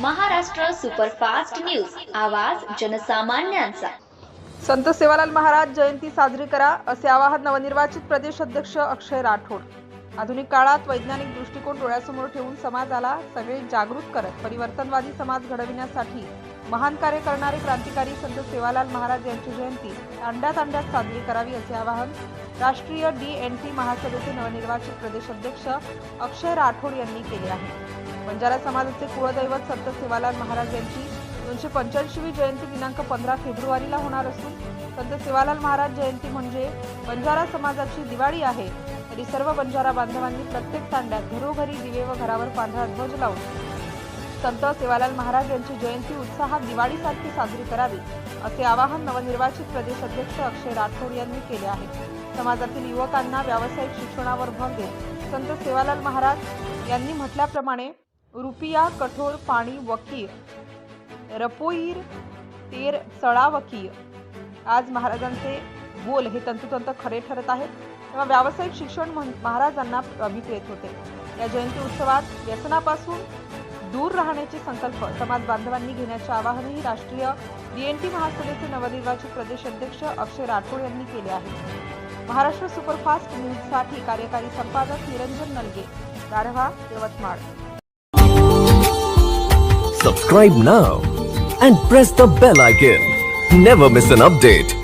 Maharashtra superfast news. आवाज जनसामान्यांचा. संत सेवालाल महाराज जयंती साजरी करा असे आवाहन नवनिर्वाचित प्रदेश अध्यक्ष अक्षय राठोड. आधुनिक काळात वैज्ञानिक दृष्टिकोन डोळ्यासमोर ठेवून समाजाला सगळे जागृत करत परिवर्तनवादी समाज घडविण्यासाठी महान कार्य करणारे क्रांतिकारी संत सेवालाल महाराज यांची जयंती अंड्यात तांड्यात साजरी करावी असे आवाहन राष्ट्रीय डी एन टी महासभेचे नवनिर्वाचित प्रदेश अध्यक्ष अक्षय राठोड यांनी केले आहे. बंजारा समाजाचे कुळदैवत संत सेवालाल महाराज यांची दोनशे पंच्याऐंशीवी जयंती दिनांक पंधरा फेब्रुवारीला होणार असून संत सेवालाल महाराज जयंती म्हणजे बंजारा समाजाची दिवाळी आहे तरी सर्व बंजारा बांधवांनी प्रत्येक तांड्यात घरोघरी दिवे व घरावर पांढरा ध्वज लावून संत सेवालाल महाराज यांची जयंती उत्साहात दिवाळीसारखी साजरी करावी असे आवाहन नवनिर्वाचित प्रदेश अध्यक्ष अक्षय राठोड यांनी केले आहे. समाजातील युवकांना व्यावसायिक शिक्षणावर भर देत संत सेवालाल महाराज यांनी म्हटल्याप्रमाणे रुपिया कठोर पाणी वकीर रपोईर तेर चळावकीय आज महाराजांचे बोल हे तंतोतंत खरे ठरत आहेत. तेव्हा व्यावसायिक शिक्षण म्हण- महाराजांना अभिप्रेत होते. या जयंती उत्सवात व्यसनापासून दूर राहण्याचे संकल्प समाज बांधवांनी घेण्याचे आवाहनही राष्ट्रीय डीएनटी महासभेचे नवनिर्वाचित प्रदेश अध्यक्ष अक्षय राठोड यांनी केले आहे. महाराष्ट्र सुपरफास्ट न्यूजसाठी कार्यकारी संपादक Niranjan Nalge. गाढवा Yavatmal. Subscribe now and press the bell icon never miss an update